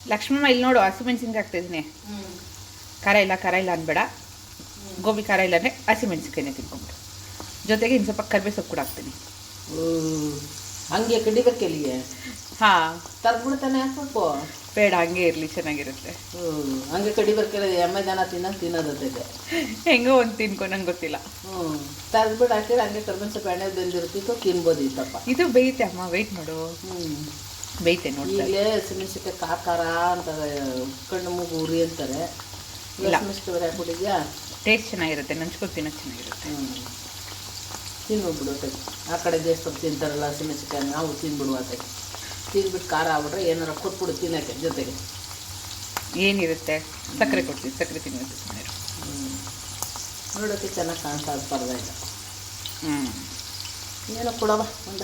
ಲಕ್ಷ್ಮಮ್ಮ ಇಲ್ಲಿ ನೋಡು ಹಸಿಮೆಣ್ಸಿನ್ಕಾಯಿ ಹಾಕ್ತಿದ್ದೀನಿ ಖಾರ ಇಲ್ಲ ಖಾರ ಇಲ್ಲ ಅನ್ಬೇಡ. ಗೋಬಿ ಖಾರ ಇಲ್ಲ ಅಂದರೆ ಹಸಿಮೆಣ್ಸಿನ್ಕಾಯಿನೇ ತಿನ್ಕೊಂಡು ಜೊತೆಗೆ ಇನ್ನು ಸ್ವಲ್ಪ ಕರ್ಬೇ ಸೊಪ್ಪು ಕೂಡ ಹಾಕ್ತೀನಿ. ಹಂಗೆ ಹಂಗೆ ಕಡಿಬೇಕಿಲ್ಲಿಗೆ ಹಾಂ. ತರ್ಬಿಡ್ತಾನೆ ಸೊಪ್ಪು ಬೇಡ ಹಂಗೆ ಇರಲಿ ಚೆನ್ನಾಗಿರುತ್ತೆ. ಹ್ಞೂ ಹಂಗೆ ಕಡಿಬೇಕಿಲ್ಲ ಎಮ್ಮೆ ದನ ತಿನ್ನೋದು ತಿನ್ನೋದತ್ತಿದೆ. ಹೆಂಗೋ ಒಂದು ತಿನ್ಕೊ ನಂಗೆ ಗೊತ್ತಿಲ್ಲ. ಹ್ಞೂ ತರ್ಬಿಟ್ಟು ಹಾಕಿದ್ರೆ ಹಂಗೆ ಕರ್ಬೇವಿನ ಸೊಪ್ಪು ಎಣ್ಣೆ ಬೆಂದಿರ್ತಿತ್ತು ತಿನ್ಬೋದು ಇತ್ತಪ್ಪ ಇದು ಬೇಯುತ್ತೆ ಅಮ್ಮ ವೆಯ್ಟ್ ಮಾಡು ಹ್ಞೂ ಬೇಯ್ತೆ ನೋಡಿ ಈಗಲೇ ಸಿಮೆಣ್ಸಿಕಾಯಿ ಖಾರ ಅಂತ ಕಣ್ಣು ಮೂಗು ಉರಿ ಅಂತಾರೆ. ಇಲ್ಲ. ಹಾಕ್ಬಿಟ್ಟಿದ್ಯಾ? ಟೇಸ್ಟ್ ಚೆನ್ನಾಗಿರುತ್ತೆ ನಂಚ್ಕೊಂಡು ತಿನ್ನೋದು ಚೆನ್ನಾಗಿರುತ್ತೆ. ತಿನ್ಬಿಡ್ಬಿಡು ಆ ಕಡೆ ದೇಶದಲ್ಲಿ ತಿಂತಾರಲ್ಲ ಸಿಮೆಣ್ಸಿಕಾಯಿ ನಾವು ತಿನ್ಬಿಡುವ ತಿನ್ಬಿಟ್ಟು ತಿಂದ್ಬಿಟ್ಟು ಖಾರ ಆಗ್ಬಿಟ್ರೆ ಏನಾರ ಕೊಟ್ಬಿಡು ತಿನ್ನೋಕ್ಕೆ ಜೊತೆಗೆ. ಏನಿರುತ್ತೆ? ಸಕ್ಕರೆ ಕೊಡ್ತೀವಿ ಸಕ್ಕರೆ ತಿನ್ನೋದು ಸುಮ್ಮನೆ ಹ್ಞೂ ನೋಡೋಕ್ಕೆ ಚೆನ್ನಾಗಿ ಕಾಣ್ತಾ ಪರವಾಗಿಲ್ಲ. ಹ್ಞೂ ಏನೋ ಕೊಡವ ಒಂದ.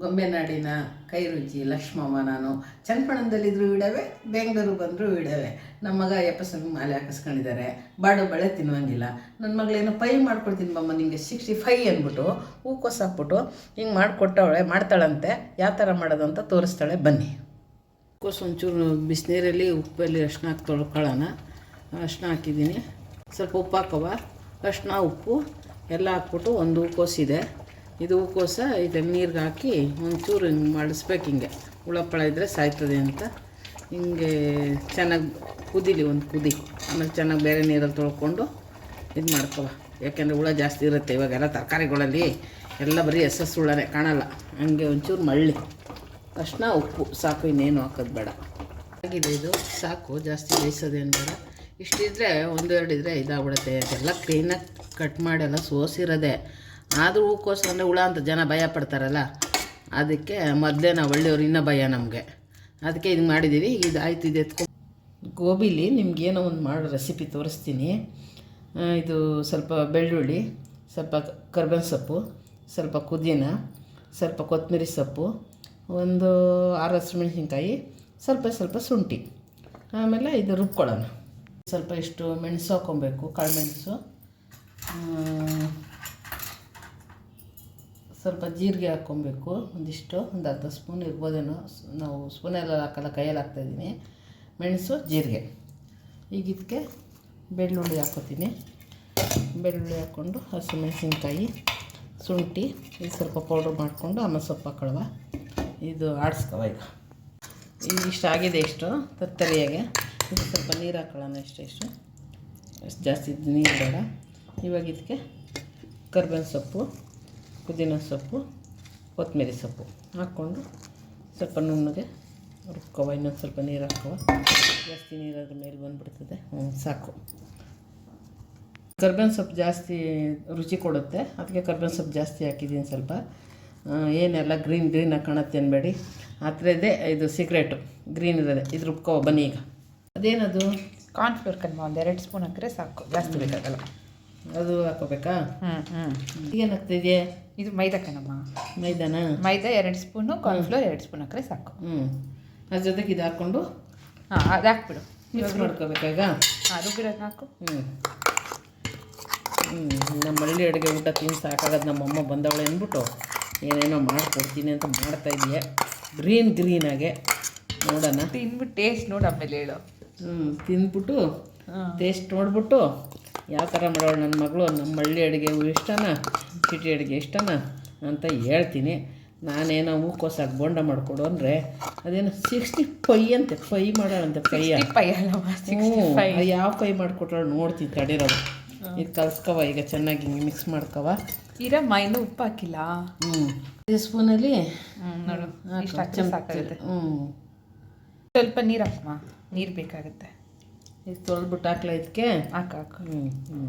ಗೊಂಬೆನಾಡಿನ ಕೈರುಚಿ ಲಕ್ಷ್ಮಮ್ಮ ನಾನು. ಚನ್ನಪಣದಲ್ಲಿದ್ದರೂ ಇಡವೆ, ಬೆಂಗಳೂರು ಬಂದರೂ ಇಡವೆ. ನಮ್ಮ ಮಗ ಎಪ್ಪಸಂಗ್ ಮಾಲೆ ಹಾಕಿಸ್ಕೊಂಡಿದ್ದಾರೆ. ಬಾಡು ಬಳೆ ತಿನ್ನುವಂಗಿಲ್ಲ. ನನ್ನ ಮಗಳೇನು ಪೈ ಮಾಡ್ಕೊಡ್ತೀನಿ ಬಮ್ಮ ನಿಮಗೆ ಸಿಕ್ಸ್ಟಿ ಫೈ ಅಂದ್ಬಿಟ್ಟು ಹೂಕೋಸು ಹಾಕ್ಬಿಟ್ಟು ಹಿಂಗೆ ಮಾಡಿಕೊಟ್ಟವಳೆ, ಮಾಡ್ತಾಳಂತೆ. ಯಾವ ಥರ ಮಾಡೋದು ಅಂತ ತೋರಿಸ್ತಾಳೆ, ಬನ್ನಿ. ಕೋಸು ಒಂಚೂರು ಬಿಸಿನೀರಲ್ಲಿ ಉಪ್ಪಲ್ಲಿ ಅರ್ಶಿನ ಹಾಕಿ ತೊಳ್ಕೊಳ್ಳೋಣ. ಅರ್ಶಿನ ಹಾಕಿದ್ದೀನಿ. ಸ್ವಲ್ಪ ಉಪ್ಪು ಹಾಕವ ಅರ್ಶಿನ ಉಪ್ಪು ಎಲ್ಲ ಹಾಕ್ಬಿಟ್ಟು ಒಂದು ಹೂಕೋಸಿದೆ ಇದು ಹೂಕೋಸ, ಇದೆ ನೀರಿಗೆ ಹಾಕಿ ಒಂಚೂರು ಹಿಂಗೆ ಮಾಡಿಸ್ಬೇಕು ಹಿಂಗೆ. ಹುಳಪ್ಪಳ ಇದ್ದರೆ ಸಾಯ್ತದೆ ಅಂತ. ಹಿಂಗೆ ಚೆನ್ನಾಗಿ ಕುದಿಲಿ ಒಂದು ಕುದಿ. ಆಮೇಲೆ ಚೆನ್ನಾಗಿ ಬೇರೆ ನೀರಲ್ಲಿ ತೊಳ್ಕೊಂಡು ಇದು ಮಾಡ್ಕವ. ಯಾಕೆಂದರೆ ಹುಳ ಜಾಸ್ತಿ ಇರುತ್ತೆ ಇವಾಗೆಲ್ಲ ತರಕಾರಿಗಳಲ್ಲಿ. ಎಲ್ಲ ಬರೀ ಎಸ್ ಹುಳನೇ ಕಾಣಲ್ಲ. ಹಂಗೆ ಒಂಚೂರು ಮಳ್ಳಿ. ಅರ್ಶಿನ ಉಪ್ಪು, ಸಾಕು, ಇನ್ನೇನು ಹಾಕೋದು ಬೇಡ. ಆಗಿದೆ ಇದು. ಸಾಕು, ಜಾಸ್ತಿ ಬೇಯಿಸೋದೇನು ಬೇಡ. ಇಷ್ಟಿದ್ರೆ ಒಂದು ಇದ್ದರೆ ಇದಾಗ್ಬಿಡುತ್ತೆ. ಅದೆಲ್ಲ ಕ್ಲೀನಾಗಿ ಕಟ್ ಮಾಡೆಲ್ಲ ಸೋಸಿರೋದೆ. ಆದರೂ ಹೂಕೋಸು ಅಂದರೆ ಹುಳ ಅಂತ ಜನ ಭಯ ಪಡ್ತಾರಲ್ಲ? ಅದಕ್ಕೆ ಮೊದಲೇ ನಾವು ಒಳ್ಳೆಯವ್ರು ಇನ್ನೂ ಭಯ ನಮಗೆ. ಅದಕ್ಕೆ ಇದು ಮಾಡಿದ್ದೀವಿ ಇದು ಆಯ್ತು, ಇದು ಎತ್ಕೊ ಗೋಬಿಲಿ ನಿಮಗೇನೋ ಒಂದು ಮಾಡೋ ರೆಸಿಪಿ ತೋರಿಸ್ತೀನಿ. ಇದು ಸ್ವಲ್ಪ ಬೆಳ್ಳುಳ್ಳಿ, ಸ್ವಲ್ಪ ಕರ್ಬೇವಿನ ಸೊಪ್ಪು, ಸ್ವಲ್ಪ ಕುದಿನ ಸ್ವಲ್ಪ ಕೊತ್ತಂಬರಿ ಸೊಪ್ಪು, ಒಂದು ಆರು ಹಸಿಮೆಣ್ಸಿನ್ಕಾಯಿ ಸ್ವಲ್ಪ ಸ್ವಲ್ಪ ಶುಂಠಿ. ಆಮೇಲೆ ಇದು ರುಬ್ಕೊಳ್ಳೋಣ. ಸ್ವಲ್ಪ ಇಷ್ಟು ಮೆಣಸು ಹಾಕೊಬೇಕು ಕಾಳು ಮೆಣಸು. ಸ್ವಲ್ಪ ಜೀರಿಗೆ ಹಾಕ್ಕೊಬೇಕು, ಒಂದಿಷ್ಟು, ಒಂದು ಅರ್ಧ ಸ್ಪೂನ್ ಇರ್ಬೋದೇನೋ ನಾವು ಸ್ಪೂನೆಲ್ಲ ಹಾಕಲ್ಲ, ಕೈಯಲ್ಲಿ ಹಾಕ್ತಾಯಿದ್ದೀನಿ ಮೆಣಸು, ಜೀರಿಗೆ. ಈಗ ಇದಕ್ಕೆ ಬೆಳ್ಳುಳ್ಳಿ ಹಾಕೋತೀನಿ ಬೆಳ್ಳುಳ್ಳಿ ಹಾಕ್ಕೊಂಡು ಹಸಿಮೆಣಸಿನ್ಕಾಯಿ, ಶುಂಠಿ ಈಗ ಸ್ವಲ್ಪ ಪೌಡ್ರ್ ಮಾಡಿಕೊಂಡು ಆಮೇಲೆ ಸೊಪ್ಪು ಹಾಕೊಳ್ಳುವ. ಇದು ಆಡಿಸ್ಕವ ಈಗ. ಈಗ ಇಷ್ಟು ಆಗಿದೆ ಇಷ್ಟು, ತತ್ತರಿಯಾಗೆ. ಇದು ಸ್ವಲ್ಪ ನೀರು ಹಾಕೊಳ್ಳೋಣ ಇಷ್ಟು ಇಷ್ಟು. ಜಾಸ್ತಿ ನೀರು ಬೇಡ. ಇವಾಗ ಇದಕ್ಕೆ ಕರ್ಬೇವಿನ ಸೊಪ್ಪು. ಪುದೀನ ಸೊಪ್ಪು, ಕೊತ್ತಂಬರಿ ಸೊಪ್ಪು ಹಾಕ್ಕೊಂಡು ಸ್ವಲ್ಪ ನುಣ್ಣಗೆ ರುಬ್ಕವ ಇನ್ನೊಂದು ಸ್ವಲ್ಪ ನೀರು ಹಾಕುವ. ಜಾಸ್ತಿ ನೀರು ಅದ್ರ ಮೇಲೆ ಬಂದುಬಿಡ್ತದೆ. ಸಾಕು. ಕರ್ಬೇವಿನ ಸೊಪ್ಪು ಜಾಸ್ತಿ ರುಚಿ ಕೊಡುತ್ತೆ. ಅದಕ್ಕೆ ಕರ್ಬೇವಿನ ಸೊಪ್ಪು ಜಾಸ್ತಿ ಹಾಕಿದ್ದೀನಿ ಸ್ವಲ್ಪ. ಏನೆಲ್ಲ ಗ್ರೀನ್ ಗ್ರೀನ್ ಕಾಣುತ್ತೆ ಅನ್ಬೇಡಿ. ಆ ಥರದ್ದೇ ಇದು ಸೀಕ್ರೆಟು ಗ್ರೀನ್ ಇರೋದೆ. ಇದು ರುಬ್ಕೋ ಬನ್ನಿ ಈಗ. ಅದೇನದು? ಕಾರ್ನ್ಫ್ಲೋರ್ ಕನ್ಮ, ಒಂದು ಎರಡು ಸ್ಪೂನ್ ಹಾಕಿದ್ರೆ ಸಾಕು. ಜಾಸ್ತಿ ಬೇಕಾಗಲ್ಲ. ಅದು ಹಾಕೋಬೇಕಾ? ಹ್ಞೂ ಹ್ಞೂ ಏನಾಗ್ತಿದೆ ಇದು ಮೈದಾ ಕಣಮ್ಮ. ಮೈದಾನ? ಮೈದಾ ಎರಡು ಸ್ಪೂನು ಕಾರ್ನ್ಫ್ಲೋರ್ ಎರಡು ಸ್ಪೂನ್ ಹಾಕ್ರೆ ಸಾಕು. ಹ್ಞೂ ಅದ್ರ ಜೊತೆಗೆ ಇದು ಹಾಕ್ಕೊಂಡು? ಹಾಂ ಅದು ಹಾಕ್ಬಿಡು. ಮಿಕ್ಸ್ ಮಾಡ್ಕೋಬೇಕಾಗ ಹಾಂ ರುಬ್ಬಿರೋದು ಹಾಕು. ಹ್ಞೂ ಹ್ಞೂ ನಮ್ಮ ಹಳ್ಳಿ ಅಡುಗೆ ಊಟ ತಿಂದು ಸಾಕಾಗದು ನಮ್ಮಮ್ಮ ಬಂದವಳೆ ಅಂದ್ಬಿಟ್ಟು ಏನೇನೋ ಮಾಡಿಕೊಡ್ತೀನಿ ಅಂತ ಮಾಡ್ತಾ ಇದೆಯಾ. ಗ್ರೀನ್ ಗ್ರೀನಾಗೆ ನೋಡೋಣ. ತಿನ್ಬಿಟ್ಟು ಟೇಸ್ಟ್ ನೋಡಿ ಆಮೇಲೆ ಹೇಳು. ಹ್ಞೂ ತಿಂದ್ಬಿಟ್ಟು ಹಾಂ. ಟೇಸ್ಟ್ ನೋಡ್ಬಿಟ್ಟು ಯಾವ ಥರ ಮಾಡೋಳು ನನ್ನ ಮಗಳು? ನಮ್ಮ ಹಳ್ಳಿ ಅಡುಗೆ ಇಷ್ಟನಾ? ಸಿಟಿ ಅಡುಗೆ ಇಷ್ಟನಾ? ಅಂತ ಹೇಳ್ತೀನಿ. ನಾನೇನೋ ಹೂಕೋಸಾಗಿ ಬೋಂಡ ಮಾಡಿಕೊಡು ಅಂದರೆ ಅದೇನೋ ಸಿಕ್ಸ್ಟಿ ಫೈ ಅಂತೆ ಫೈ ಮಾಡೋಳಂತೆ ಫೈ ಫೈ ಅಲ್ಲ ಯಾವ ಫೈ ಮಾಡಿಕೊಟ್ರೆ ನೋಡ್ತೀನಿ ತಡಿರೋದು. ಇದು ಕಲ್ಸ್ಕವ ಈಗ ಚೆನ್ನಾಗಿ ಹಿಂಗೆ ಮಿಕ್ಸ್ ಮಾಡ್ಕವ. ಇರಮ್ಮ ಇನ್ನೂ ಉಪ್ಪು ಹಾಕಿಲ್ಲ. ಹ್ಞೂ. ಈ ಸ್ಪೂನಲ್ಲಿ ಹ್ಞೂ ನೋಡು ಹ್ಞೂ. ಸ್ವಲ್ಪ ನೀರು ಹಾಕಮ್ಮ ನೀರು ಬೇಕಾಗುತ್ತೆ. ಇದು ತೊಳೆದ್ಬಿಟ್ಟು ಹಾಕ್ಲ ಇದಕ್ಕೆ ಹಾಕು ಹಾಕು. ಹ್ಞೂ ಹ್ಞೂ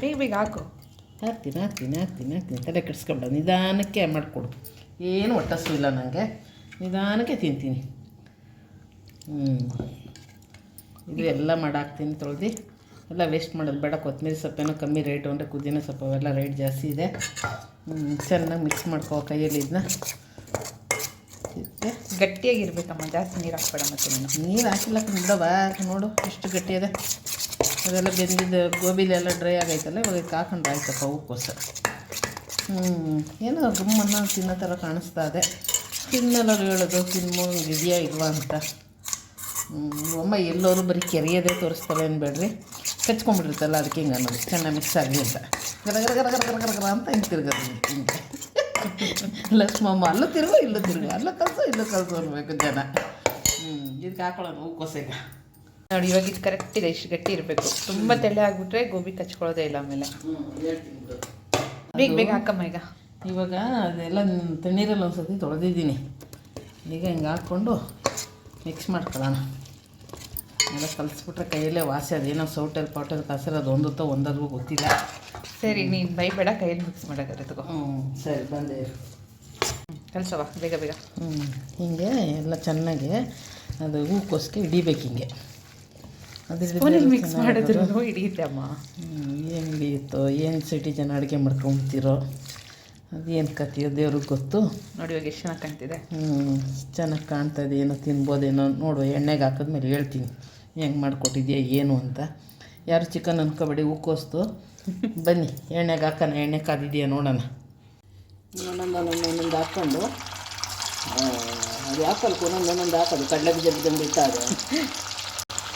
ಬೇಗ ಬೇಗ ಹಾಕು. ಹಾಕ್ತೀನಿ ಹಾಕ್ತೀನಿ ಹಾಕ್ತೀನಿ ಹಾಕ್ತೀನಿ. ತಲೆ ಕೆಡಿಸ್ಕೊಬೇಡ. ನಿಧಾನಕ್ಕೆ ಮಾಡಿಕೊಡು. ಏನು ಒಟ್ಟಸು ಇಲ್ಲ ನನಗೆ ನಿಧಾನಕ್ಕೆ ತಿಂತೀನಿ. ಹ್ಞೂ ಇದು ಎಲ್ಲ ಮಾಡಾಕ್ತೀನಿ ತೊಳ್ದು. ಎಲ್ಲ ವೇಸ್ಟ್ ಮಾಡೋದು ಬೇಡ. ಕೊತ್ತಂಬರಿ ಸೊಪ್ಪೇನೋ ಕಮ್ಮಿ ರೇಟು ಅಂದರೆ ಕುದಿನ ಸೊಪ್ಪು ಅವೆಲ್ಲ ರೇಟ್ ಜಾಸ್ತಿ ಇದೆ. ಚೆನ್ನಾಗಿ ಮಿಕ್ಸ್ ಮಾಡ್ಕೋ ಕೈಯಲ್ಲಿ ಇದನ್ನ. ಗಟ್ಟಿಯಾಗಿರ್ಬೇಕಮ್ಮ, ಜಾಸ್ತಿ ನೀರು ಹಾಕ್ಬೇಡ ಮತ್ತೆ ನೀನು. ನೀರು ಹಾಕಿಲ್ಲ ಬಿಡವ ನೋಡು, ಎಷ್ಟು ಗಟ್ಟಿ ಅದ ಅದೆಲ್ಲ ಬೆಂದಿದ್ದು ಗೋಬಿಲೆಲ್ಲ ಡ್ರೈ ಆಗೈತಲ್ಲ, ಇವಾಗ ಹಾಕೊಂಡು ಆಯ್ತಪ್ಪ ಹೂಕೋಸ. ಹ್ಞೂ ಏನೋ ಗುಮ್ಮನ್ನ ತಿನ್ನೋ ಥರ ಕಾಣಿಸ್ತಾ ಇದೆ. ತಿನ್ನಲ್ಲರು ಹೇಳೋದು ತಿನ್ನು ಇದೆಯಾ ಇಲ್ವಾ ಅಂತ. ಅಮ್ಮ ಎಲ್ಲರೂ ಬರೀ ಕೆರೆಯದೇ ತೋರಿಸ್ತಾರೆ ಅನ್ಬೇಡ್ರಿ. ಕಚ್ಕೊಂಡ್ಬಿಟ್ಟಿರ್ತಲ್ಲ, ಅದಕ್ಕೆ ಹಿಂಗೆ ಅನ್ನೋದು. ಚೆನ್ನಾಗಿ ಮಿಕ್ಸ್ ಆಗಲಿ ಅಂತ. ಗರ ಗರ ಗರ ಗರ ಗರ ಗರ ಗರ ಅಂತ ಹಿಂಗೆ ತಿರ್ಗೋದು ಹಿಂಗೆ. ಲಕ್ಷ್ಮಮ್ಮ, ಅಲ್ಲೂ ತಿರುಗು, ಇಲ್ಲೂ ತಿರುಗು, ಅಲ್ಲೂ ಕಲಸು, ಇಲ್ಲೂ ಕಲಸು ಅನ್ಬೇಕು ಜನ. ಹ್ಞೂ ಇದಕ್ಕೆ ಹಾಕೊಳ್ಳೋಣ ಹೂಕೋಸೆಗೆ ನೋಡಿ, ಇವಾಗ ಇದು ಕರೆಕ್ಟ್ ಇದೆ, ಇಷ್ಟು ಗಟ್ಟಿ ಇರಬೇಕು. ತುಂಬ ತೆಳ್ಳೆ ಆಗ್ಬಿಟ್ರೆ ಗೋಬಿ ಕಚ್ಕೊಳ್ಳೋದೇ ಇಲ್ಲ ಆಮೇಲೆ. ಬೇಗ ಬೇಗ ಹಾಕಮ್ಮ ಈಗ. ಇವಾಗ ಅದೆಲ್ಲ ತಣ್ಣೀರಲ್ಲಿ ಒಂದ್ಸತಿ ತೊಳೆದಿದ್ದೀನಿ. ಈಗ ಹಿಂಗೆ ಹಾಕ್ಕೊಂಡು ಮಿಕ್ಸ್ ಮಾಡ್ಕೊಳ್ಳೋಣ. ಎಲ್ಲ ಕಲಿಸ್ಬಿಟ್ರೆ ಕೈಯಲ್ಲೇ ವಾಸಿ, ಅದೇನೋ ಸೌಟಲ್ಲಿ, ಪಾಟಲ್ಲಿ ಕಸಿರೋದು, ಒಂದೊತ್ತೋ ಒಂದಾದ್ರೂ ಗೊತ್ತಿಲ್ಲ. ಸರಿ ನೀನು ಬೈಬೇಡ ಕೈಯಲ್ಲಿ ಮಿಕ್ಸ್ ಮಾಡೋಕ್ಕಾರೆ ತಗೋ. ಹ್ಞೂ ಸರಿ ಬಂದೆ. ಕಲ್ಸವ ಬೇಗ ಬೇಗ. ಹ್ಞೂ ಹೀಗೆ ಎಲ್ಲ ಚೆನ್ನಾಗಿ ಅದು ಹೂಕೋಸ್ಗೆ ಹಿಡಿಬೇಕು ಹಿಂಗೆ. ಅದು ಮಿಕ್ಸ್ ಮಾಡಿದ್ರು ಹಿಡಿಯುತ್ತೆ ಅಮ್ಮ. ಏನು ಹಿಡಿಯುತ್ತೋ ಏನು ಸಿಟಿ ಜನ ಅಡುಗೆ ಮಾಡ್ಕೊಂಬಿಡ್ತೀರೋ ಅದೇನು ಕಥೆಯೋ ದೇವ್ರಿಗೆ ಗೊತ್ತು. ನೋಡಿ ಇವಾಗ ಎಷ್ಟು ಚೆನ್ನಾಗಿ ಕಾಣ್ತಿದೆ. ಹ್ಞೂ ಚೆನ್ನಾಗಿ ಕಾಣ್ತದೆ ಏನೋ ತಿನ್ಬೋದೇನೋ ನೋಡುವ ಎಣ್ಣೆಗೆ ಹಾಕಿದ್ಮೇಲೆ ಹೇಳ್ತೀನಿ. ಹೆಂಗೆ ಮಾಡಿಕೊಟ್ಟಿದ್ಯಾ ಏನು ಅಂತ. ಯಾರು ಚಿಕನ್ ಅನ್ಕೋಬೇಡಿ ಉಕ್ಕೋಸ್ತು ಬನ್ನಿ ಎಣ್ಣೆಗೆ ಹಾಕೋಣ ಎಣ್ಣೆ ಕಾದಿದೆಯಾ ನೋಡೋಣ ಒಂದೊಂದು ಒಂದೊಂದು ಒಂದೊಂದು ಹಾಕ್ಕೊಂಡು ಅದು ಹಾಕಲ್ಕು ಒಂದೊಂದು ಒಂದೊಂದು ಹಾಕೋದು ಕಡಲೆ ಬೀಜ ಬಿದ್ದಂಗೆ ಇಟ್ಟಾಗ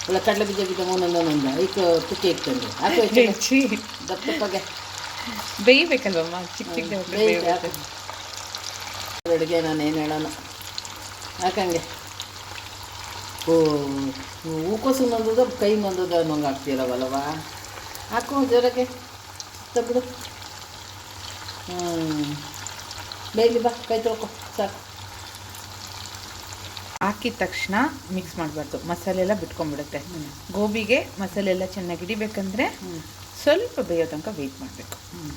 ಇಲ್ಲ ಕಡಲೆ ಬೀಜ ಬಿದ್ದ ಒಂದೊಂದು ಒಂದೊಂದು ಈಗ ತುಕ್ಕೆ ಇಟ್ಕೊಂಡು ಹಾಕಿ ದಪ್ಪ ದಪ್ಪಗೆ ಬೇಯಬೇಕಲ್ವಮ್ಮ ಚಿಕ್ಕ ಚಿಕ್ಕ. ಅಡುಗೆ ನಾನು ಏನು ಹೇಳೋಣ ಹಾಕಂಗೆ ಓ ಹೂಕೋಸು ನಂದದ ಕೈ ನಂದದ ನಂಗೆ ಆಗ್ತಿರವಲ್ಲವ ಹಾಕು ಜೋರಾಗೆ. ತೆಗ್ದು ಹ್ಞೂ ಬೇಯ್ಲಿ ಬಾ ಕೈ ತೊಳ್ಕೊ ಸಾಕು. ಹಾಕಿದ ತಕ್ಷಣ ಮಿಕ್ಸ್ ಮಾಡಬಾರ್ದು. ಮಸಾಲೆ ಎಲ್ಲ ಬಿಟ್ಕೊಂಡ್ಬಿಡುತ್ತೆ. ಗೋಬಿಗೆ ಮಸಾಲೆ ಎಲ್ಲ ಚೆನ್ನಾಗಿ ಹಿಡಿಬೇಕಂದ್ರೆ ಹ್ಞೂ ಸ್ವಲ್ಪ ಬೇಯೋ ತನಕ ವೆಯ್ಟ್ ಮಾಡಬೇಕು. ಹ್ಞೂ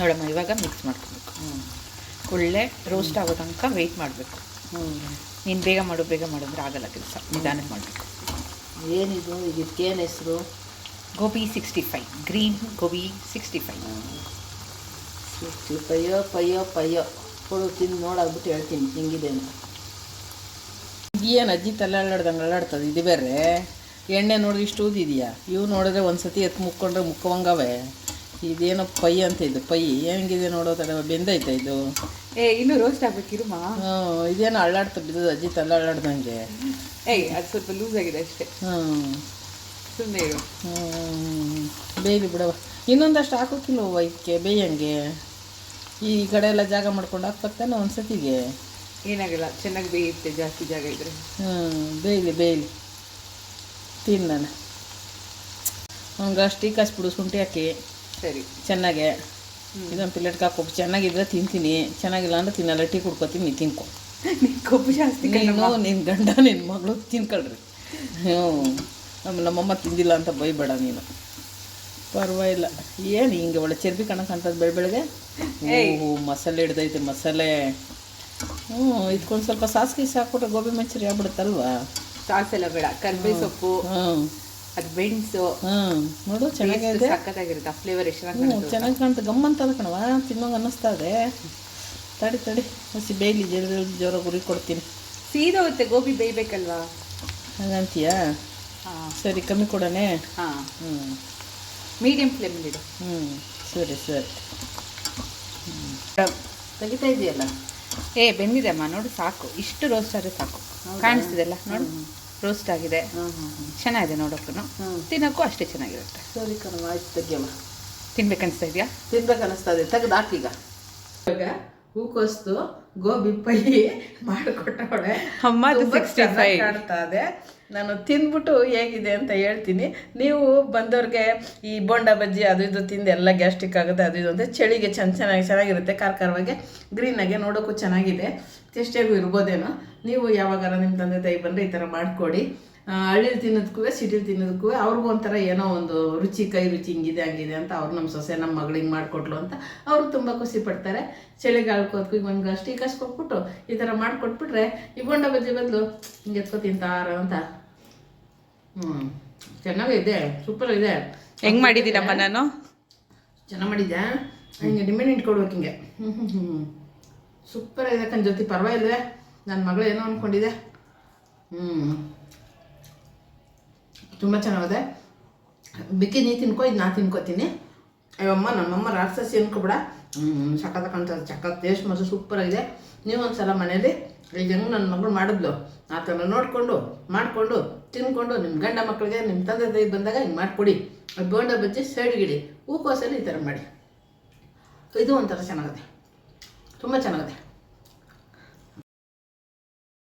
ನೋಡಮ್ಮ ಇವಾಗ ಮಿಕ್ಸ್ ಮಾಡ್ಕೊಬೇಕು. ಹ್ಞೂ ಒಳ್ಳೆ ರೋಸ್ಟ್ ಆಗೋ ತನಕ ವೆಯ್ಟ್ ಮಾಡಬೇಕು. ಹ್ಞೂ ನೀನು ಬೇಗ ಮಾಡು ಬೇಗ ಮಾಡು ಅಂದರೆ ಆಗಲ್ಲ ಕೆಲಸ. ನಿಧಾನಕ್ಕೆ ಮಾಡಬೇಕು. ಏನಿದು? ಇದಕ್ಕೇನು ಹೆಸರು? Gobi sixty five green gobi sixty five sixty ಪಯ್ಯೋ ಪಯ್ಯೋ ಪಯ್ಯೋ. ಕೊಡು ತಿಂದು ನೋಡಾಗ್ಬಿಟ್ಟು ಹೇಳ್ತೀನಿ. ಹಿಂಗಿದೆ ಅಂತ. ಏನು ಅಜ್ಜಿ ತಲೆ ಅಲ್ಲಾಡ್ದಂಗೆ ಅಲ್ಲಾಡ್ತದೆ? ಇದು ಬೇರೆ. ಎಣ್ಣೆ ನೋಡಿದ್ರೆ ಇಷ್ಟು ಊದಿದೆಯಾ ಇವು ನೋಡಿದ್ರೆ ಒಂದು ಸತಿ ಎತ್ತು ಮುಕ್ಕೊಂಡ್ರೆ ಮುಕ್ಕವಂಗವೆ ಇದೇನೋ ಪೈ ಅಂತ ಇದು ಪೈ ಹೆಂಗಿದೆ ನೋಡೋ ತಡ ಬೆಂದೈತೆ ಇದು. ಏ ಇನ್ನೂ ರೋಸ್ಟ್ ಆಗ್ಬೇಕಿರುಮಾ ಹ್ಞೂ ಇದೇನೋ ಅಳ್ಳಾಡ್ತಾ ಬಿದ್ದದ ಅಜ್ಜಿ ತಲೆ ಅಳ್ಳಾಡ್ದಂಗೆ. ಏಯ್ ಅದು ಸ್ವಲ್ಪ ಲೂಸ್ ಆಗಿದೆ ಅಷ್ಟೇ. ಹ್ಞೂ. ಸುಮ್ಮನೆ ಇರು. ಹ್ಞೂ ಬೇಯಲಿ ಬಿಡವ ಇನ್ನೊಂದಷ್ಟು ಹಾಕೋಕಿಲ್ಲ ಇದಕ್ಕೆ ಬೇಯಂಗೆ? ಈ ಕಡೆ ಎಲ್ಲ ಜಾಗ ಮಾಡ್ಕೊಂಡು ಹಾಕ್ಬೇಕಾನೆ ಒಂದು ಸತಿಗೆ ಏನಾಗಲ್ಲ ಚೆನ್ನಾಗಿ ಬೇಯುತ್ತೆ ಜಾಸ್ತಿ ಜಾಗ ಇದ್ರೆ. ಹ್ಞೂ ಬೇಯಲಿ ಬೇಯಲಿ. ತಿನ್ನೋಣ. ಅವ್ನಿಗೆ ಅಷ್ಟು ಕಸ್ಬಿಡು ಶುಂಠಿ ಹಾಕಿ. ಸರಿ. ಚೆನ್ನಾಗೆ. ಇದೊಂದು ಪ್ಲೇಟ್ಗೆ ಹಾಕ್ಕೊಟ್ಟು ಚೆನ್ನಾಗಿದ್ರೆ ತಿಂತೀನಿ. ಚೆನ್ನಾಗಿಲ್ಲ ಅಂದ್ರೆ ತಿನ್ನಲ್ಲ. ಟೀ ಕುಡ್ಕೊತೀನಿ ನೀನು ತಿನ್ಕೊ. ಕೊಬ್ಬು ಜಾಸ್ತಿ ನೀನು ನಿನ್ನ ಗಂಡ ನಿನ್ನ ಮಗಳು ತಿನ್ಕೊಳ್ರಿ. ಹ್ಞೂ. ನಮ್ಮ ನಮ್ಮಮ್ಮ ತಿಂದಿಲ್ಲ ಅಂತ ಬೈಬೇಡ ನೀನು. ಪರವಾಗಿಲ್ಲ. ಏನು ಹಿಂಗೆ ಒಳ್ಳೆ ಚರ್ಬಿ ಕಣಕ್ಕೆ ಬೆಳೆ ಬೆಳ ಬೆಳಗ್ಗೆ? ಹ್ಞೂ ಮಸಾಲೆ ಹಿಡ್ದೈತೆ ಮಸಾಲೆ. ಹ್ಞೂ ಇದ್ಕೊಂಡು ಸ್ವಲ್ಪ ಸಾಸ್ ಸಾಕ್ಬಿಟ್ರೆ ಗೋಬಿ ಮಂಚೂರಿ ಆಗ್ಬಿಡುತ್ತಲ್ವಾ? ಸಾಸೆಲ್ಲ ಬೇಡ. ಕರ್ಬೇವು ಸೊಪ್ಪು. ಹ್ಞೂ. ಅದು ಬೆಣ್ಸು ಹ್ಞೂ ನೋಡು ಚೆನ್ನಾಗಿದೆ ಸಕ್ಕತ್ತಾಗಿರುತ್ತೆ ಆ ಫ್ಲೇವರ್ ಎಷ್ಟು ಚೆನ್ನಾಗಿ ಚೆನ್ನಾಗಿ ಗಮ್ಮಂತ ಗಮ್ಮಂತದ ಕಣವ ತಿನ್ನೋಂಗೆ ಅನ್ನಿಸ್ತಾ ಇದೆ. ತಡಿ ತಡಿ. ಹಸಿ ಬೇಯಲಿ ಜಲ್ದಿ ಜೋರ ಗುರಿ ಕೊಡ್ತೀನಿ. ಸೀದಾ ಹೋಗುತ್ತೆ ಗೋಬಿ ಬೇಯಬೇಕಲ್ವಾ? ಹಾಗಂತೀಯಾ? ಹಾಂ. ಸರಿ ಕಮ್ಮಿ ಕೊಡೋಣ? ಹಾಂ. ಹ್ಞೂ ಮೀಡಿಯಂ ಫ್ಲೇಮಲ್ಲಿ ಇಡು ಹ್ಞೂ ಸರಿ ಸರಿ. ತೆಗಿತಾ ಇದೆಯಲ್ಲ? ಏ ಬೆಂದಿದೆ ಅಮ್ಮ. ನೋಡು ಸಾಕು. ಇಷ್ಟು ರೋಸ್ಟ್ ಆದರೆ ಸಾಕು. ಕಾಣಿಸ್ತಿದೆಲ್ಲ ನೋಡು. ರೋಸ್ಟ್ ಆಗಿದೆ. ಚೆನ್ನಾಗಿದೆ ನೋಡೋಕ್ಕೂ ತಿನ್ನೋಕ್ಕೂ ಅಷ್ಟೇ ಚೆನ್ನಾಗಿರುತ್ತೆ. ಸರಿ ಕಣವ ಆಯ್ತು ತೆಗಿಯಮ್ಮ ತಿನ್ಬೇಕನ್ನಿಸ್ತಾ ಇದೆಯಾ? ತಿನ್ಬೇಕು ಇದೆ. ತೆಗ್ದು ಹಾಕೀಗ. ಇವಾಗ ಹೂಕೋಸ್ತು ಗೋಬಿ ಪೈ ಮಾಡಿಕೊಟ್ಟವಳೆ. ಅಮ್ಮ ಅದು ಫೈವ್ 65. ಚೆನ್ನಾಗ್ ಕಾಣ್ತಾ ಇದೆ. ನಾನು ತಿಂದ್ಬಿಟ್ಟು ಹೇಗಿದೆ ಅಂತ ಹೇಳ್ತೀನಿ. ನೀವು ಬಂದವ್ರಿಗೆ ಈ ಬೋಂಡ ಬಜ್ಜಿ ಅದು ಇದು ತಿಂದು ಎಲ್ಲ ಗ್ಯಾಸ್ಟ್ರಿಕ್ ಆಗುತ್ತೆ ಅದು ಇದು ಅಂತ ಚಳಿಗೆ ಚೆನ್ನ ಚೆನ್ನಾಗಿ ಚೆನ್ನಾಗಿರುತ್ತೆ ಖಾರ ಖಾರವಾಗಿ ಗ್ರೀನಾಗೆ ನೋಡೋಕ್ಕೂ ಚೆನ್ನಾಗಿದೆ. ಟೇಸ್ಟಿಯಾಗೂ ಇರ್ಬೋದೇನೋ. ನೀವು ಯಾವಾಗಾರ ನಿಮ್ಮ ತಂದೆ ತಾಯಿ ಬಂದರೆ ಈ ಥರ ಮಾಡಿಕೊಡಿ. ಹಳ್ಳಿಲಿ ತಿನ್ನೋದಕ್ಕೂ ಸಿಟಿಲಿ ತಿನ್ನೋದಕ್ಕೂ ಅವ್ರಿಗೂ ಒಂಥರ ಏನೋ ಒಂದು ರುಚಿ ಕೈ ರುಚಿ ಹಿಂಗಿದೆ ಹಂಗಿದೆ ಅಂತ ಅವ್ರು ನಮ್ಮ ಸೊಸೆ ನಮ್ಮ ಮಗಳಿಗೆ ಮಾಡಿಕೊಟ್ಲು ಅಂತ ಅವರು ತುಂಬ ಖುಷಿ ಪಡ್ತಾರೆ. ಚಳಿಗಾಲಕ್ಕೋದ್ಕು ಈಗ ಒಂದು ಅಷ್ಟು ಕಷ್ಟ ಕೊಟ್ಬಿಟ್ಟು ಈ ಥರ ಮಾಡಿಕೊಟ್ಬಿಟ್ರೆ ಬೋಂಡ ಬಜ್ಜಿ ಬದಲು ಹಿಂಗೆ ಎತ್ಕೊ ತಿಂತಾರ ಅಂತ. ಹ್ಞೂ ಚೆನ್ನಾಗಿದೆ ಸೂಪರ್ ಇದೆ. ಹೆಂಗೆ ಮಾಡಿದ್ದೀರಮ್ಮ ನಾನು? ಚೆನ್ನಾಗಿ ಮಾಡಿದ್ದೆ ಹಿಂಗೆ ಡಿಮ್ಯಾಂಡ್ ಇಟ್ಕೊಡ್ಬೇಕು ಹಿಂಗೆ. ಹ್ಞೂ ಹ್ಞೂ ಹ್ಞೂ ಸೂಪರ್ ಇದೆ ಕಣ್ ಜೊತೆ ಪರವಾಗಿಲ್ವೇ. ನನ್ನ ಮಗಳು ಏನೋ ಅಂದ್ಕೊಂಡಿದೆ ಹ್ಞೂ ತುಂಬ ಚೆನ್ನಾಗಿದೆ. ಬಿಕ್ಕಿ ನೀ ತಿನ್ಕೋ, ಇದು ನಾ ತಿನ್ಕೋತೀನಿ. ಅಯ್ಯಮ್ಮ, ನಮ್ಮಮ್ಮ ರಾಕ್ಷಸಿ ಅನ್ಕೋಬಿಡ. ಹ್ಞೂ ಸಖತ್ ಕಾಣ್ತದೆ ಸಖತ್ ಟೇಸ್ಟ್ ಸೂಪರ್ ಸೂಪರಾಗಿದೆ ನೀವು ಒಂದ್ಸಲ ಮನೇಲಿ ಈಗ ಹೆಂಗೆ ನನ್ನ ಮಗಳು ಮಾಡಿದ್ಲು, ಆ ಥರ ನೋಡಿಕೊಂಡು, ಮಾಡಿಕೊಂಡು, ತಿನ್ಕೊಂಡು ನಿಮ್ಮ ಗಂಡ ಮಕ್ಕಳಿಗೆ ನಿಮ್ಮ ತಂದೆ ತಾಯಿ ಬಂದಾಗ ಹಿಂಗೆ ಮಾಡಿಕೊಡಿ. ಬೋಂಡ ಬಜ್ಜಿ ಸೈಡ್ಗಿಡಿ ಹೂಕೋಸಲ್ಲಿ ಈ ಥರ ಮಾಡಿ. ಇದು ಒಂಥರ ಚೆನ್ನಾಗತ್ತೆ ತುಂಬ ಚೆನ್ನಾಗತ್ತೆ